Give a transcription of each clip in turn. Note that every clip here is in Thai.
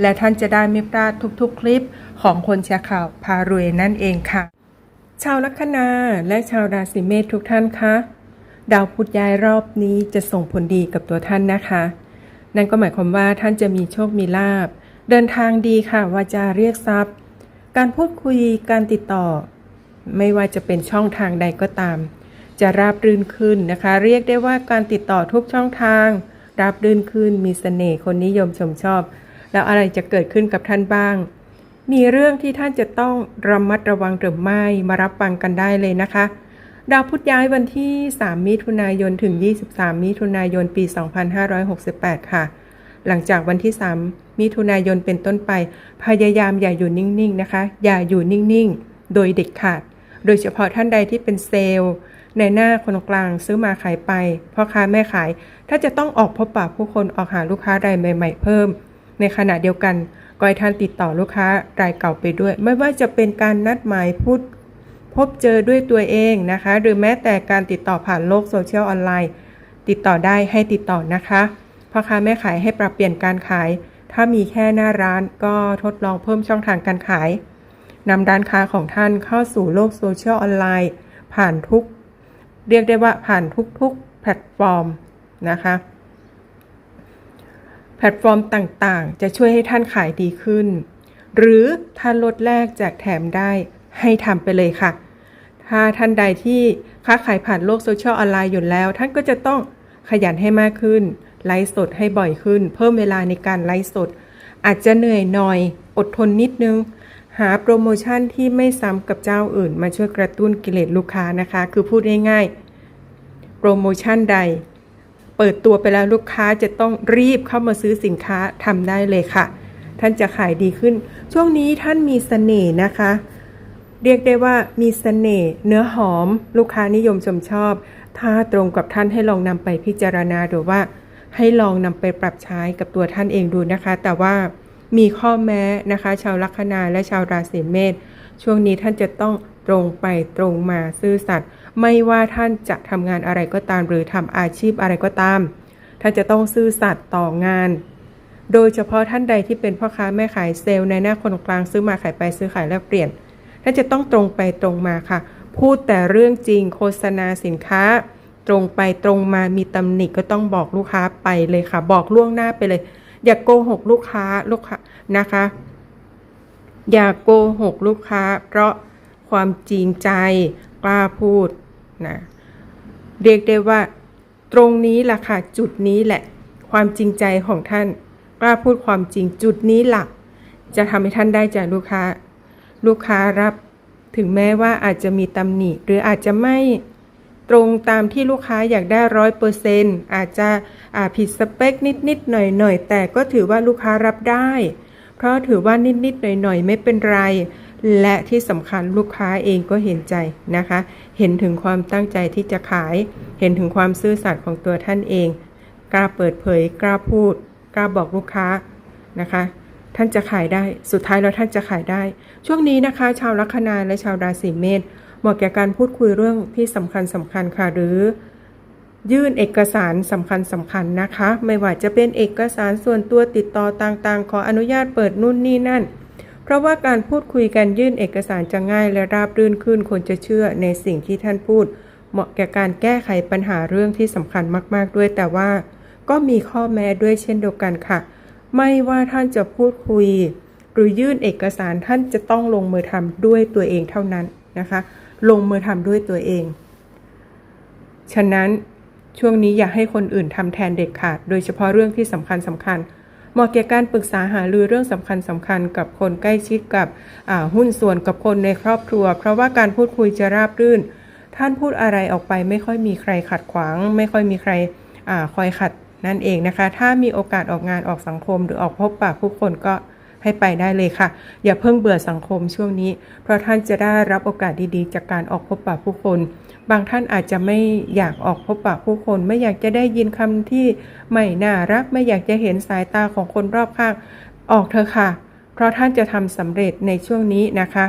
และท่านจะได้ไม่พลาดทุกๆ คลิปของคนแชร์ข่าวพารวยนั่นเองค่ะ ชาวลัคนาและชาวราศีเมษทุกท่านคะดาวพุธย้ายรอบนี้จะส่งผลดีกับตัวท่านนะคะ นั่นก็หมายความว่าท่านจะมีโชคมีลาบ เดินทางดีค่ะว่าจะเรียกทรัพย์ การพูดคุยการติดต่อ ไม่ว่าจะเป็นช่องทางใดก็ตาม จะราบรื่นขึ้นนะคะ เรียกได้ว่าการติดต่อทุกช่องทาง ราบรื่นขึ้นมีเสน่ห์คนนิยมชมชอบ แล้วอะไรจะเกิดขึ้นกับท่านบ้าง มีเรื่องที่ท่านจะต้องระมัดระวังหรือไม่มารับฟังกันได้เลยนะคะ ดาวพุธย้ายวันที่ 3 มิถุนายนถึง 23 มิถุนายนปี 2568 ค่ะ หลังจากวันที่ 3 มิถุนายนเป็นต้นไป พยายามอย่าอยู่นิ่งๆนะคะ อย่าอยู่นิ่งๆ โดยเด็ดขาด โดยเฉพาะท่านใดที่เป็นเซลล์ในหน้าคนกลางซื้อมาขายไปพ่อค้าแม่ขาย ถ้าจะต้องออกพบปะผู้คนออกหาลูกค้ารายใหม่ ๆ เพิ่ม ในขณะเดียวกันก็ให้ท่านติดต่อลูกค้ารายเก่าไปด้วย ไม่ว่าจะเป็นการนัดหมายพูดพบเจอด้วยตัวเองนะคะ หรือแม้แต่การติดต่อผ่านโลกโซเชียลออนไลน์ ติดต่อได้ให้ติดต่อนะคะพ่อค้าแม่ขายให้ปรับเปลี่ยนการขาย ถ้ามีแค่หน้าร้านก็ทดลองเพิ่มช่องทางการขายนำร้านค้าของท่านเข้าสู่โลกโซเชียลออนไลน์ ผ่านทุก เรียกได้ว่าผ่านทุกๆแพลตฟอร์มนะคะ แพลตฟอร์มต่างๆ จะช่วยให้ท่านขายดีขึ้น หรือถ้านลดแลกแจกแถมได้ให้ทำไปเลยค่ะ ถ้าท่านใดที่ค้าขายผ่านโลกโซเชียลออนไลน์อยู่แล้ว ท่านก็จะต้องขยันให้มากขึ้น ไลฟ์สดให้บ่อยขึ้น เพิ่มเวลาในการไลฟ์สด อาจจะเหนื่อยหน่อย อดทนนิดนึง หาโปรโมชั่นที่ไม่ซ้ำกับเจ้าอื่น มาช่วยกระตุ้นกิเลสลูกค้านะคะ คือพูดง่ายๆ โปรโมชั่นใด เปิดตัวไปแล้วลูกค้าจะต้องรีบเข้ามาซื้อสินค้าทำได้เลยค่ะ ท่านจะขายดีขึ้น ช่วงนี้ท่านมีเสน่ห์นะคะ เรียกได้ว่ามีเสน่ห์เนื้อหอม ลูกค้านิยมชมชอบ ถ้าตรงกับท่านให้ลองนำไปพิจารณาดูว่า ให้ลองนำไปปรับใช้กับตัวท่านเองดูนะคะ แต่ว่ามีข้อแม้นะคะ ชาวลัคนาและชาวราศีเมษช่วงนี้ท่านจะต้องตรงไปตรงมาซื่อสัตย์ ไม่ว่าท่านจะทำงานอะไรก็ตาม หรือทำอาชีพอะไรก็ตาม ท่านจะต้องซื่อสัตย์ต่องาน โดยเฉพาะท่านใดที่เป็นพ่อค้าแม่ขายเซลล์ในหน้าคนกลางซื้อมาขายไปซื้อขายแลกเปลี่ยน ท่านจะต้องตรงไปตรงมาค่ะ พูดแต่เรื่องจริงโฆษณาสินค้า ตรงไปตรงมามีตำหนิก็ต้องบอกลูกค้าไปเลยค่ะ บอกล่วงหน้าไปเลย อย่าโกหกลูกค้าลูกค้านะคะ อย่าโกหกลูกค้า เพราะความจริงใจ กล้าพูดนะเรียกได้ว่า ตรงนี้แหละค่ะจุดนี้แหละ ความจริงใจของท่าน กล้าพูดความจริงจุดนี้หลัก จะทำให้ท่านได้จากลูกค้า ลูกค้ารับถึงแม้ว่าอาจจะมีตำหนิหรืออาจจะไม่ตรงตามที่ลูกค้าอยากได้ร้อยเปอร์เซนต์อาจจะอาผิดสเปคนิดนิดๆหน่อยหน่อยๆแต่ก็ถือว่าลูกค้ารับได้ เพราะถือว่านิดนิดๆหน่อยหน่อยๆไม่เป็นไร และที่สำคัญลูกค้าเองก็เห็นใจนะคะ เห็นถึงความตั้งใจที่จะขาย เห็นถึงความซื่อสัตย์ของตัวท่านเอง กล้าเปิดเผย กล้าพูด กล้าบอกลูกค้านะคะ ท่านจะขายได้ สุดท้ายแล้วท่านจะขายได้ ช่วงนี้นะคะ ชาวลัคนาและชาวราศีเมษเหมาะแก่การพูดคุยเรื่องที่สำคัญสำคัญค่ะ หรือยื่นเอกสารสำคัญสำคัญนะคะ ไม่ว่าจะเป็นเอกสารส่วนตัวติดต่อต่างๆ ขออนุญาตเปิดนู่นนี่นั่น ราะว่าการพูดคุยกันยื่นเอกสารจะง่ายและราบรื่นขึ้นคนจะเชื่อในสิ่งที่ท่านพูด เหมาะแก่การแก้ไขปัญหาเรื่องที่สำคัญมาก ๆ ด้วย แต่ว่าก็มีข้อแม้ด้วยเช่นเดียวกันค่ะ ไม่ว่าท่านจะพูดคุย หรือยื่นเอกสารท่านจะต้องลงมือทำด้วยตัวเองเท่านั้นนะคะ ลงมือทำด้วยตัวเอง ฉะนั้นช่วงนี้อย่าให้คนอื่นทำแทนเด็ดขาด โดยเฉพาะเรื่องที่สำคัญสำคัญ เหมาะแก่การปรึกษาหารือเรื่องสำคัญสำคัญกับคนใกล้ชิดกับหุ้นส่วนกับคนในครอบครัว เพราะว่าการพูดคุยจะราบรื่น ท่านพูดอะไรออกไปไม่ค่อยมีใครขัดขวาง ไม่ค่อยมีใครอคอยขัดนั่นเองนะคะ ถ้ามีโอกาสออกงานออกสังคมหรือออกพบปะผู้คนก็ ให้ไปได้เลยค่ะ อย่าเพิ่งเบื่อสังคมช่วงนี้ เพราะท่านจะได้รับโอกาสดีๆ จากการออกพบปะผู้คน บางท่านอาจจะไม่อยากออกพบปะผู้คน ไม่อยากจะได้ยินคำที่ไม่น่ารัก ไม่อยากจะเห็นสายตาของคนรอบข้าง ออกเถอะค่ะ เพราะท่านจะทำสำเร็จในช่วงนี้นะคะ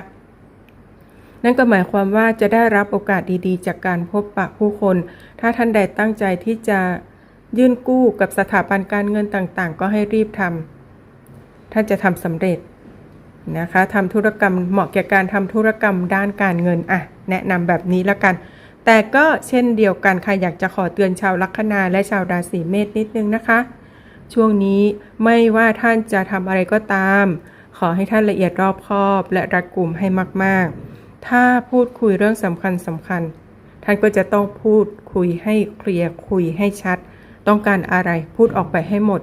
นั่นก็หมายความว่าจะได้รับโอกาสดีๆ จากการพบปะผู้คน ถ้าท่านใดตั้งใจที่จะยื่นกู้กับสถาบันการเงินต่างๆ ก็ให้รีบทำ ท่านจะทำสำเร็จนะคะทำธุรกรรมเหมาะแก่การทำธุรกรรมด้านการเงินอะแนะนำแบบนี้ละกัน แต่ก็เช่นเดียวกันใครอยากจะขอเตือนชาวลัคนาและชาวราศีเมษนิดนึงนะคะ ช่วงนี้ไม่ว่าท่านจะทำอะไรก็ตาม ขอให้ท่านละเอียดรอบคอบ และรัดกุมให้มาก ๆ ถ้าพูดคุยเรื่องสำคัญสำคัญ ท่านก็จะต้องพูดคุยให้เคลียร์คุยให้ชัด ต้องการอะไรพูดออกไปให้หมด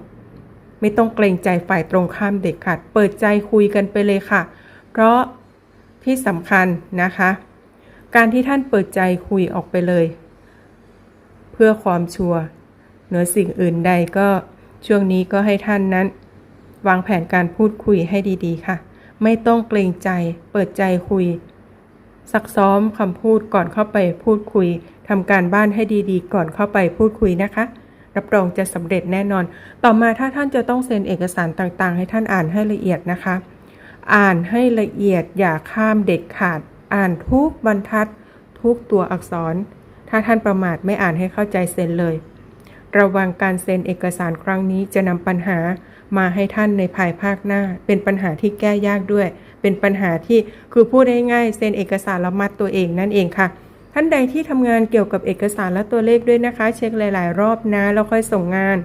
ไม่ต้องเกรงใจฝ่ายตรงข้ามเด็กขาดเปิดใจคุยกันไปเลยค่ะ เพราะที่สำคัญนะคะ การที่ท่านเปิดใจคุยออกไปเลย เพื่อความชัวร์เหนือสิ่งอื่นใดก็ช่วงนี้ก็ให้ท่านนั้น วางแผนการพูดคุยให้ดีๆ ค่ะ ไม่ต้องเกรงใจเปิดใจคุยซักซ้อมคำพูดก่อนเข้าไปพูดคุยทำการบ้านให้ดีๆ ก่อนเข้าไปพูดคุยนะคะ รับรองจะสำเร็จแน่นอน ต่อมาถ้าท่านจะต้องเซ็นเอกสารต่างๆ ให้ท่านอ่านให้ละเอียดนะคะ อ่านให้ละเอียดอย่าข้ามเด็ดขาด อ่านทุกบรรทัด ทุกตัวอักษร ถ้าท่านประมาทไม่อ่านให้เข้าใจเซ็นเลย ระวังการเซ็นเอกสารครั้งนี้จะนำปัญหามาให้ท่านในภายภาคหน้า เป็นปัญหาที่แก้ยากด้วย เป็นปัญหาที่คือพูดง่ายๆเซ็นเอกสารล้วมัดตัวเองนั่นเองค่ะ ท่านใดที่ทำงานเกี่ยวกับเอกสารและตัวเลขด้วยนะคะ เช็คหลาย ๆ รอบนะแล้วค่อยส่งงาน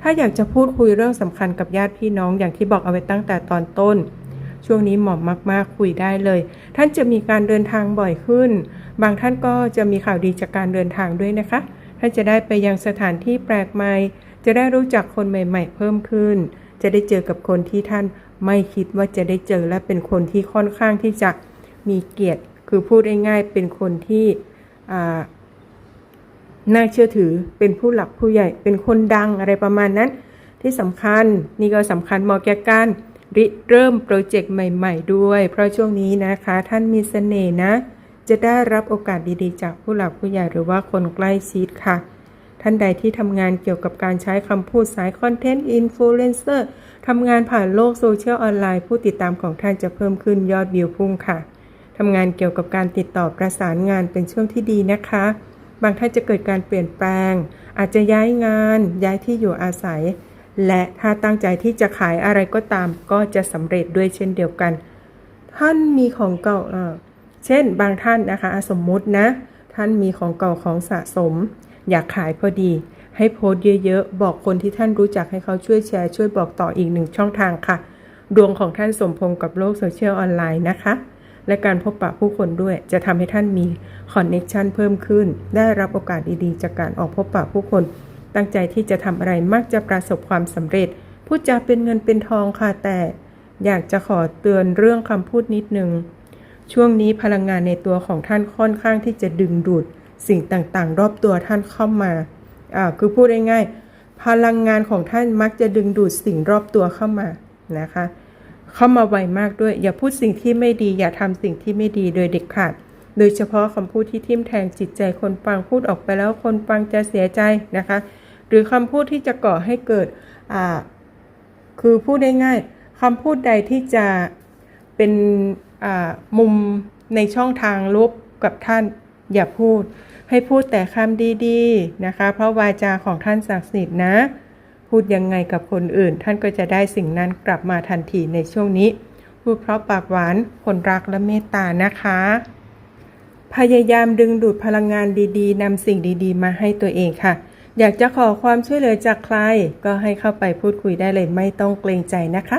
ถ้าอยากจะพูดคุยเรื่องสำคัญกับญาติพี่น้องอย่างที่บอกเอาไว้ตั้งแต่ตอนต้น ช่วงนี้เหมาะมาก ๆ คุยได้เลย ท่านจะมีการเดินทางบ่อยขึ้น บางท่านก็จะมีข่าวดีจากการเดินทางด้วยนะคะ ท่านจะได้ไปยังสถานที่แปลกใหม่ จะได้รู้จักคนใหม่ ๆ เพิ่มขึ้น จะได้เจอกับคนที่ท่านไม่คิดว่าจะได้เจอและเป็นคนที่ค่อนข้างที่จะมีเกียรติ คือพูดง่ายๆเป็นคนที่น่าเชื่อถือเป็นผู้หลักผู้ใหญ่เป็นคนดังอะไรประมาณนั้น ที่สำคัญนี่ก็สำคัญมาะแกการริเริ่มโปรเจกต์ใหม่ ๆ ด้วย เพราะช่วงนี้นะคะท่านมีเสน่ห์นะ จะได้รับโอกาสดีๆ จากผู้หลักผู้ใหญ่หรือว่าคนใกล้ชิดค่ะ ท่านใดที่ทำงานเกี่ยวกับการใช้คำพูดสายคอนเทนต์อินฟลูเอนเซอร์ทำงานผ่านโลกโซเชียลออนไลน์ผู้ติดตามของท่านจะเพิ่มขึ้นยอดวิวพุ่งค่ะ ทำงานเกี่ยวกับการติดต่อประสานงานเป็นช่วงที่ดีนะคะ บางท่านจะเกิดการเปลี่ยนแปลง อาจจะย้ายงาน ย้ายที่อยู่อาศัย และถ้าตั้งใจที่จะขายอะไรก็ตาม ก็จะสำเร็จด้วยเช่นเดียวกัน ท่านมีของเก่าเช่น บางท่านนะคะสมมุตินะ ท่านมีของเก่าของสะสม อยากขายพอดี ให้โพสต์เยอะๆ บอกคนที่ท่านรู้จักให้เขาช่วยแชร์ช่วยบอกต่ออีกหนึ่งช่องทางค่ะ ดวงของท่านสมพงษ์กับโลกโซเชียลออนไลน์นะคะ และการพบปะผู้คนด้วย จะทำให้ท่านมีคอนเน็ชันเพิ่มขึ้น ได้รับโอกาสดีๆ จากการออกพบปะผู้คน ตั้งใจที่จะทำอะไรมักจะประสบความสำเร็จพูดจาเป็นเงินเป็นทองค่ะแต่ อยากจะขอเตือนเรื่องคำพูดนิดนึง ช่วงนี้พลังงานในตัวของท่านค่อนข้างที่จะดึงดูด สิ่งต่างๆ รอบตัวท่านเข้ามาอ่าคือพูดง่ายๆพลังงานของท่านมักจะดึงดูดสิ่งรอบตัวเข้ามานะคะ เข้ามาไวมากด้วย อย่าพูดสิ่งที่ไม่ดี อย่าทำสิ่งที่ไม่ดีโดยเด็ดขาด โดยเฉพาะคำพูดที่ทิ่มแทงจิตใจคนฟังพูดออกไปแล้วคนฟังจะเสียใจนะคะ หรือคำพูดที่จะก่อให้เกิดอ่าคือพูดได้ง่ายคำพูดใดที่จะเป็นมุมในช่องทางลบกับท่าน อย่าพูด ให้พูดแต่คำดีๆนะคะ เพราะวาจาของท่านศักดิ์สิทธิ์นะ พูดยังไงกับคนอื่น ท่านก็จะได้สิ่งนั้นกลับมาทันทีในช่วงนี้ พูดเพราะปากหวาน คนรักและเมตตานะคะ พยายามดึงดูดพลังงานดีๆนำสิ่งดีๆ มาให้ตัวเองค่ะ อยากจะขอความช่วยเหลือจากใคร ก็ให้เข้าไปพูดคุยได้เลยไม่ต้องเกรงใจนะคะ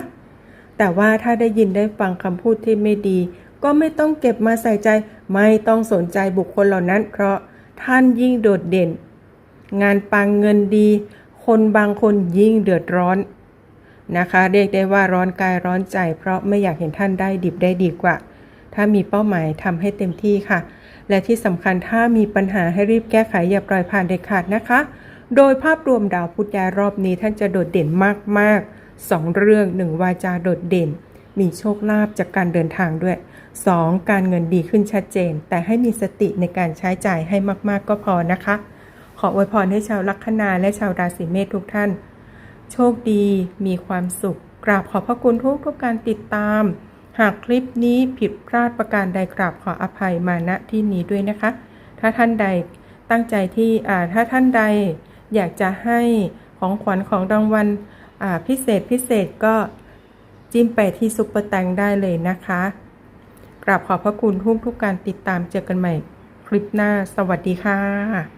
แต่ว่าถ้าได้ยินได้ฟังคำพูดที่ไม่ดี ก็ไม่ต้องเก็บมาใส่ใจ ไม่ต้องสนใจบุคคลเหล่านั้น เพราะท่านยิ่งโดดเด่น งานปังเงินดี คนบางคนยิ่งเดือดร้อนนะคะ เรียกได้ว่าร้อนกายร้อนใจ เพราะไม่อยากเห็นท่านได้ดิบได้ดีกว่า ถ้ามีเป้าหมายทำให้เต็มที่ค่ะ และที่สำคัญถ้ามีปัญหาให้รีบแก้ไขอย่าปล่อยผ่านเด็ดขาดนะคะ โดยภาพรวมดาวพุธย้ายรอบนี้ท่านจะโดดเด่นมากๆ 2 เรื่อง1วาจาโดดเด่น มีโชคลาภจากการเดินทางด้วย 2 การเงินดีขึ้นชัดเจน แต่ให้มีสติในการใช้จ่ายให้มากๆก็พอนะคะ ขออวยพรให้ชาวลัคนาและชาวราศีเมษทุกท่าน โชคดีมีความสุข กราบขอบพระคุณทุกทุกการติดตาม หากคลิปนี้ผิดพลาดประการใดกราบขออภัยมาณที่นี้ด้วยนะคะ ถ้าท่านใดตั้งใจที่ถ้าท่านใดอยากจะให้ของขวัญของรางวัลพิเศษพิเศษก็จิ้มไปที่ซุปเปอร์แตงได้เลยนะคะ กราบขอบพระคุณทุกทุกการติดตามเจอกันใหม่คลิปหน้า สวัสดีค่ะ